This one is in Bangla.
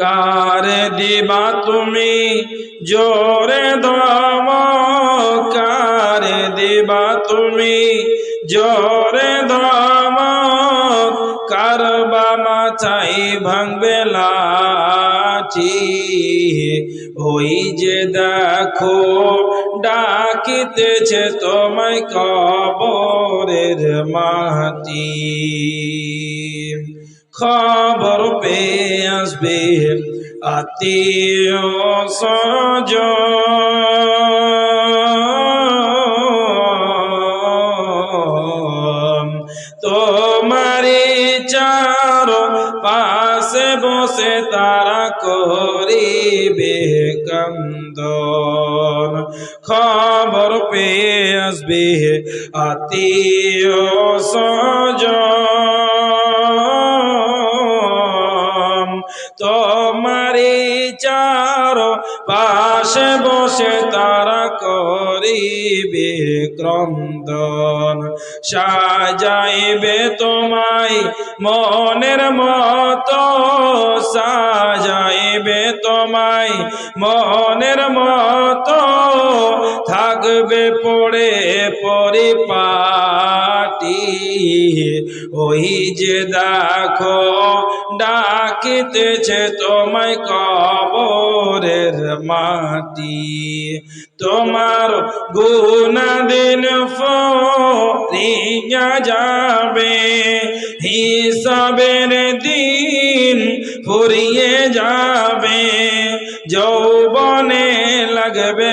কার দিবা তুমি? জোরে দম কার দিবা তুমি? জোরে দম কারবা মাথাই ভাঙবে লাঠি? ওই যে দেখো, ডাকিতেছে তোমায় কবরের মাটি। খবর পেয়ে আসবে আত্মীয় সজ তোমারি চার পাশে বসে তারা করিবে কন্দন। খবর পেয়ে আসবে আত্মীয় সজন তোমারি চার পাশে বসে তারা করিবে ক্রন্দন। সাজাইবে তোমায় মনের মতো, সাজাইবে তোমায় মনের মতো। থাকবে পড়ে পরিপাটি ওই যে দেখো, ডাকিতেছে তোমায় কবরের মাটি। তোমার গুনা দিন ফরিয়া যাবে, হিসাবের দিন ফুরিয়ে যাবে। যৌবনে লাগবে